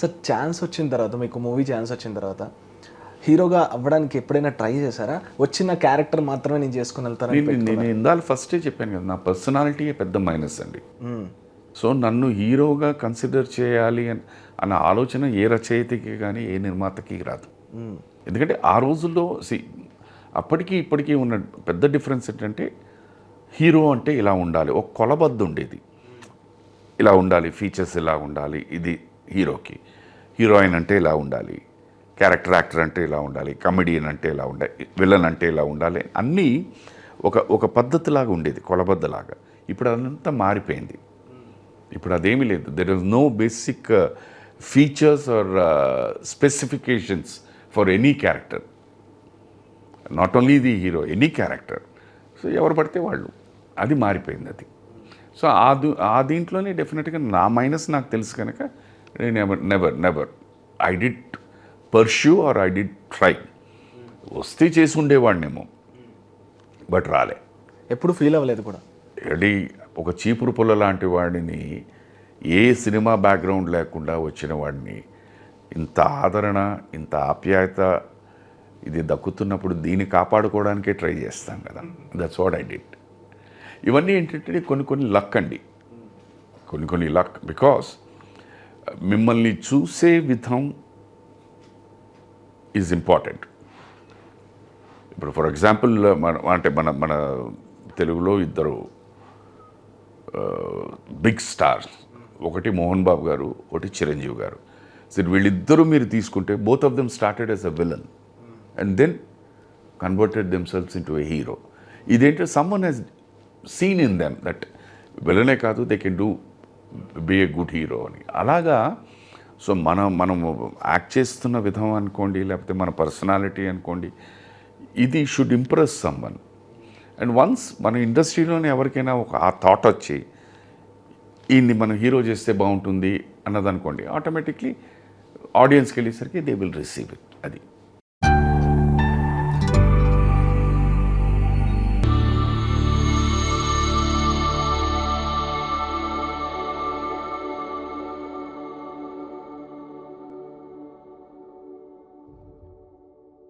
Sir chance వచ్చిన తర్వాత మీకు మూవీ ఛాన్స్ వచ్చిన తర్వాత హీరోగా అవ్వడానికి ఎప్పుడైనా ట్రై చేశారా? వచ్చిన క్యారెక్టర్ మాత్రమే నేను చేసుకుని వెళ్తానని నేను నేను ఇందాక ఫస్టే చెప్పాను కదా నా పర్సనాలిటీ పెద్ద మైనస్ అండి. సో నన్ను హీరోగా కన్సిడర్ చేయాలి అని అన్న ఆలోచన ఏ రచయితకి కానీ ఏ నిర్మాతకి రాదు. ఎందుకంటే ఆ రోజుల్లో సి అప్పటికి ఇప్పటికీ ఉన్న పెద్ద డిఫరెన్స్ ఏంటంటే హీరో అంటే ఇలా ఉండాలి. ఒక కొలబద్దు ఉండేది. ఇలా ఉండాలి ఫీచర్స్ ఇలా ఉండాలి ఇది హీరోకి. హీరోయిన్ అంటే ఇలా ఉండాలి? క్యారెక్టర్ యాక్టర్ అంటే ఇలా ఉండాలి? కమెడియన్ అంటే ఇలా ఉండాలి విలన్ అంటే ఇలా ఉండాలి? అన్నీ ఒక ఒక పద్ధతిలాగా ఉండేది కొలబద్దలాగా. ఇప్పుడు అదంతా మారిపోయింది. ఇప్పుడు అదేమీ లేదు. There is no basic features or specifications for any character not only the hero any character so ఎవరు పడితే వాళ్ళు. అది మారిపోయింది అది. సో ఆ ఆ దీంట్లోనే డెఫినెట్గా నా మైనస్ నాకు తెలుసు కనుక never never never I did pursue or I did try వస్తే చేసి ఉండేవాడినేమో బట్ రాలే. ఎప్పుడు ఫీల్ అవ్వలేదు కూడా. ఎడి ఒక చీపురు పుల్ల లాంటి వాడిని ఏ సినిమా బ్యాక్గ్రౌండ్ లేకుండా వచ్చిన వాడిని ఇంత ఆదరణ ఇంత ఆప్యాయత ఇది దక్కుతున్నప్పుడు దీన్ని కాపాడుకోవడానికే ట్రై చేస్తాం కదా. దట్స్ వాట్ ఐ డిడ్ ఇవన్నీ ఏంటంటే కొన్ని కొన్ని లక్ అండి. కొన్ని కొన్ని లక్ బికాస్ మిమ్మల్ని చూసే విధం ఈజ్ ఇంపార్టెంట్ ఇప్పుడు ఫర్ ఎగ్జాంపుల్ మన అంటే మన మన తెలుగులో ఇద్దరు బిగ్ స్టార్స్ ఒకటి మోహన్ బాబు గారు ఒకటి చిరంజీవి గారు. సరే వీళ్ళిద్దరూ మీరు తీసుకుంటే both of them started as a villain and then converted themselves into a hero ఇదేంటంటే someone has seen in them that విలనే కాదు they can do be a good hero అని. అలాగా సో మనం మనం యాక్ట్ చేస్తున్న విధం అనుకోండి లేకపోతే మన పర్సనాలిటీ అనుకోండి ఇది should impress someone and once మన ఇండస్ట్రీలోనే ఎవరికైనా ఒక ఆ థాట్ వచ్చి ఈయన్ని మనం హీరో చేస్తే బాగుంటుంది అన్నదనుకోండి ఆటోమేటిక్లీ ఆడియన్స్కి వెళ్ళేసరికి దే విల్ రిసీవ్ ఇట్ అది.